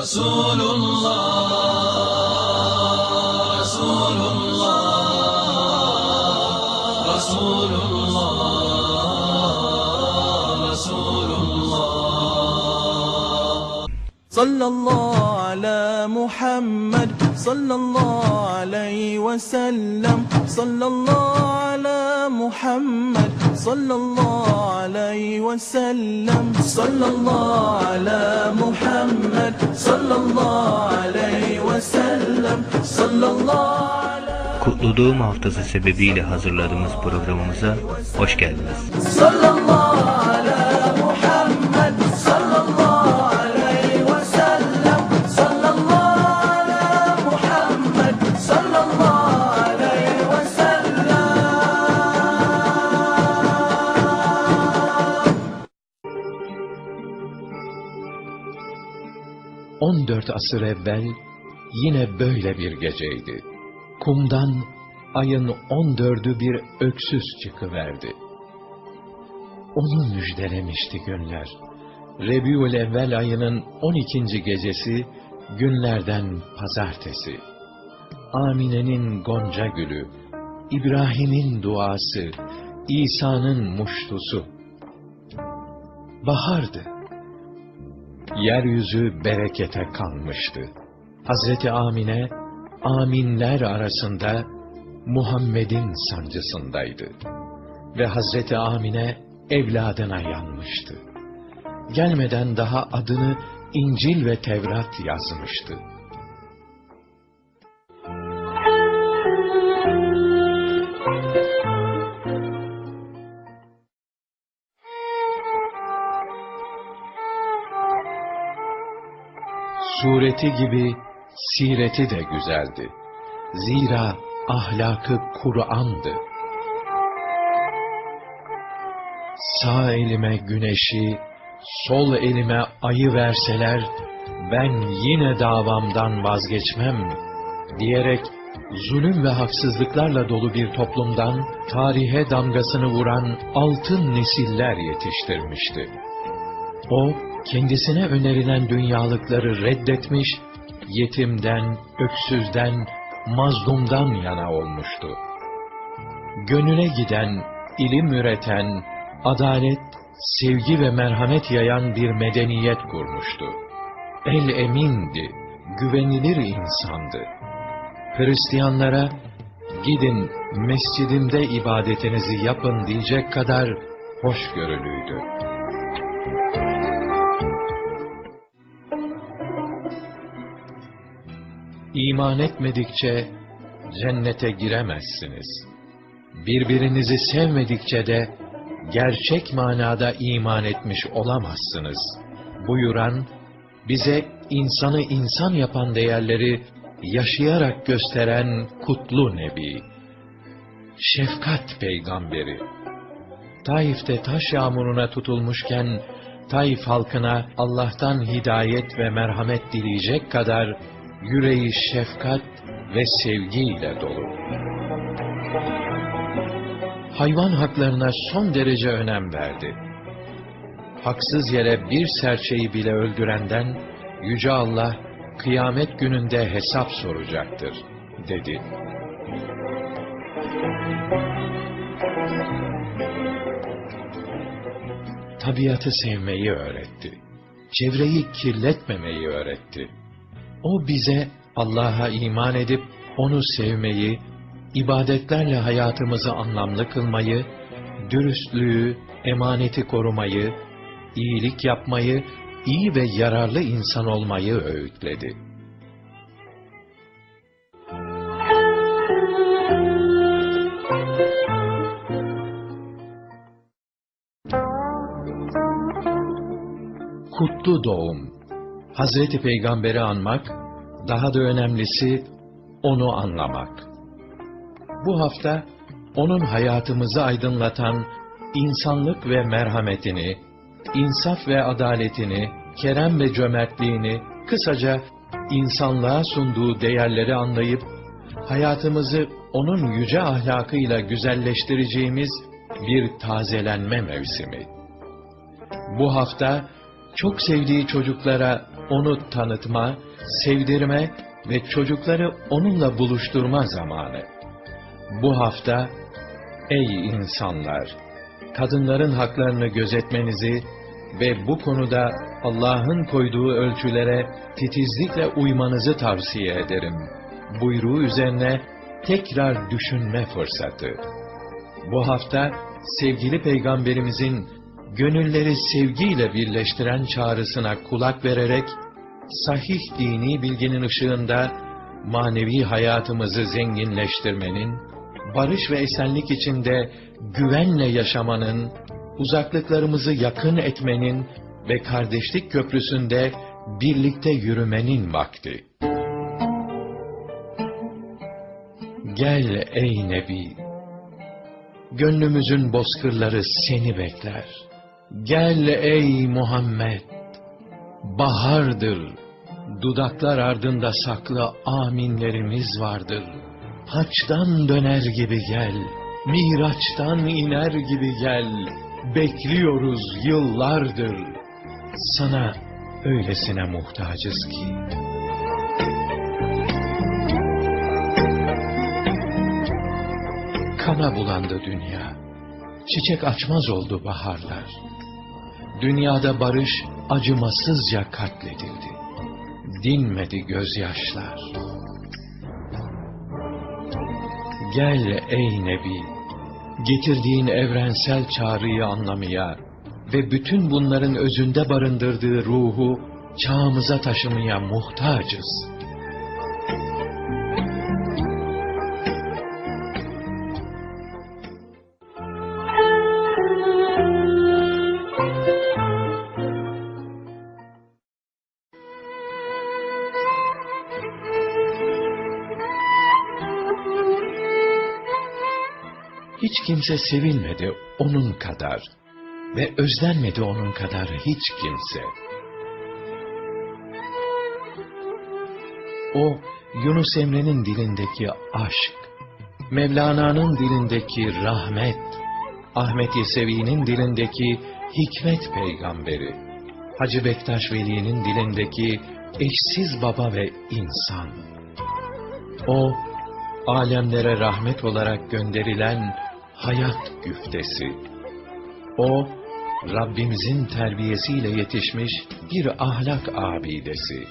رسول الله رسول الله رسول الله رسول الله. صلى الله على محمد صلى الله عليه وسلم. صلى الله على محمد صلى الله عليه وسلم صلى الله على محمد صلى الله عليه وسلم صلى الله على Kutlu Doğum Haftası sebebiyle hazırladığımız programımıza hoş geldiniz. صلى 14 asır evvel yine böyle bir geceydi. Kumdan ayın 14'ü bir öksüz çıkıverdi. Onu müjdelemişti günler. Rebiül evvel ayının 12. gecesi günlerden pazartesi. Amine'nin gonca gülü, İbrahim'in duası, İsa'nın muştusu. Bahardı. Yeryüzü berekete kanmıştı. Hazreti Amine, aminler arasında Muhammed'in sancısındaydı. Ve Hazreti Amine evladına yanmıştı. Gelmeden daha adını İncil ve Tevrat yazmıştı. Sureti gibi sireti de güzeldi. Zira ahlakı Kur'an'dı. Sağ elime güneşi, sol elime ayı verseler, ben yine davamdan vazgeçmem diyerek zulüm ve haksızlıklarla dolu bir toplumdan tarihe damgasını vuran altın nesiller yetiştirmişti. O, kendisine önerilen dünyalıkları reddetmiş, yetimden, öksüzden, mazlumdan yana olmuştu. Gönüle giden, ilim üreten, adalet, sevgi ve merhamet yayan bir medeniyet kurmuştu. El emindi, güvenilir insandı. Hristiyanlara, gidin mescidimde ibadetinizi yapın diyecek kadar hoşgörülüydü. İman etmedikçe cennete giremezsiniz. Birbirinizi sevmedikçe de gerçek manada iman etmiş olamazsınız. Buyuran, bize insanı insan yapan değerleri yaşayarak gösteren kutlu Nebi. Şefkat peygamberi. Taif'te taş yağmuruna tutulmuşken, Taif halkına Allah'tan hidayet ve merhamet dileyecek kadar yüreği şefkat ve sevgiyle dolu. Hayvan haklarına son derece önem verdi. Haksız yere bir serçeyi bile öldürenden Yüce Allah kıyamet gününde hesap soracaktır, dedi. Tabiatı sevmeyi öğretti. Çevreyi kirletmemeyi öğretti. O bize Allah'a iman edip onu sevmeyi, ibadetlerle hayatımızı anlamlı kılmayı, dürüstlüğü, emaneti korumayı, iyilik yapmayı, iyi ve yararlı insan olmayı öğütledi. Kutlu doğum Hazreti Peygamber'i anmak, daha da önemlisi onu anlamak. Bu hafta onun hayatımızı aydınlatan insanlık ve merhametini, insaf ve adaletini, kerem ve cömertliğini, kısaca insanlığa sunduğu değerleri anlayıp hayatımızı onun yüce ahlakıyla güzelleştireceğimiz bir tazelenme mevsimi. Bu hafta çok sevdiği çocuklara onu tanıtma, sevdirme ve çocukları onunla buluşturma zamanı. Bu hafta, ey insanlar! Kadınların haklarını gözetmenizi ve bu konuda Allah'ın koyduğu ölçülere titizlikle uymanızı tavsiye ederim. Buyruğu üzerine tekrar düşünme fırsatı. Bu hafta sevgili peygamberimizin gönülleri sevgiyle birleştiren çağrısına kulak vererek sahih dini bilginin ışığında manevi hayatımızı zenginleştirmenin, barış ve esenlik içinde güvenle yaşamanın, uzaklıklarımızı yakın etmenin ve kardeşlik köprüsünde birlikte yürümenin vakti. Gel ey Nebi, gönlümüzün bozkırları seni bekler. Gel ey Muhammed, bahardır, dudaklar ardında saklı aminlerimiz vardır. Haçtan döner gibi gel, miraçtan iner gibi gel, bekliyoruz yıllardır. Sana öylesine muhtacız ki. Kana bulandı dünya. Çiçek açmaz oldu baharlar. Dünyada barış acımasızca katledildi. Dinmedi gözyaşlar. Gel ey Nebi, getirdiğin evrensel çağrıyı anlamaya ve bütün bunların özünde barındırdığı ruhu çağımıza taşımaya muhtacız. Hiç kimse sevilmedi onun kadar ve özlenmedi onun kadar hiç kimse. O Yunus Emre'nin dilindeki aşk, Mevlana'nın dilindeki rahmet, Ahmet Yesevi'nin dilindeki hikmet peygamberi, Hacı Bektaş Veli'nin dilindeki eşsiz baba ve insan. O, alemlere rahmet olarak gönderilen hayat güftesi. O, Rabbimizin terbiyesiyle yetişmiş bir ahlak abidesi.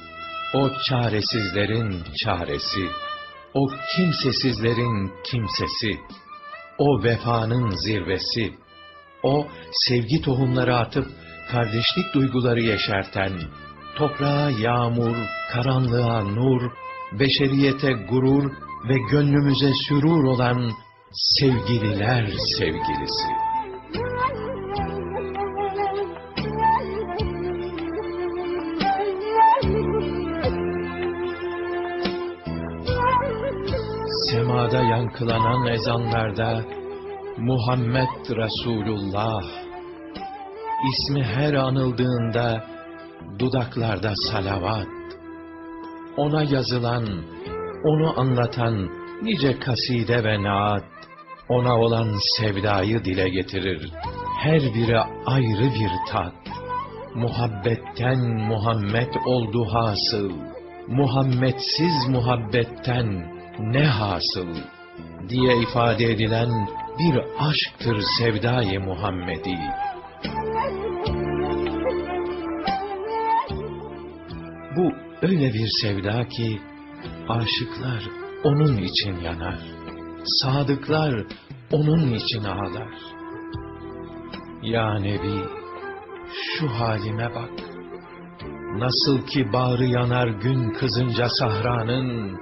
O çaresizlerin çaresi. O kimsesizlerin kimsesi. O vefanın zirvesi. O sevgi tohumları atıp kardeşlik duyguları yeşerten, toprağa yağmur, karanlığa nur, beşeriyete gurur ve gönlümüze sürur olan sevgililer sevgilisi. Semada yankılanan ezanlarda Muhammed Resulullah ismi her anıldığında dudaklarda salavat ona yazılan onu anlatan nice kaside ve naat ona olan sevdayı dile getirir her biri ayrı bir tat muhabbetten Muhammed oldu hasıl Muhammedsiz muhabbetten ne hasıl diye ifade edilen bir aşktır sevdayı Muhammedi. Bu öyle bir sevda ki aşıklar onun için yanar. Sadıklar onun için ağlar. Ya Nebi şu halime bak. Nasıl ki bağrı yanar gün kızınca sahranın,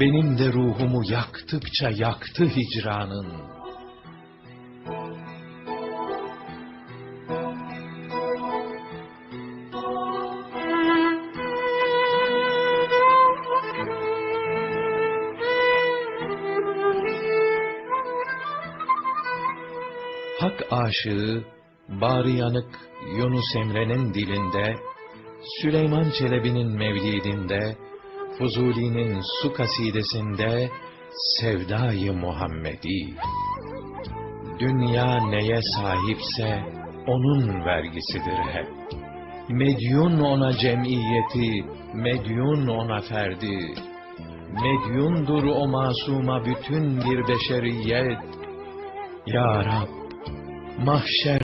benim de ruhumu yaktıkça yaktı hicranın. Hak aşığı, bağrı yanık Yunus Emre'nin dilinde, Süleyman Çelebi'nin mevlidinde, Fuzuli'nin su kasidesinde, Sevdayı Muhammedi. Dünya neye sahipse, onun vergisidir hep. Medyun ona cemiyeti, medyun ona ferdi. Medyundur o masuma bütün bir beşeriyet. Ya Rab, mahşer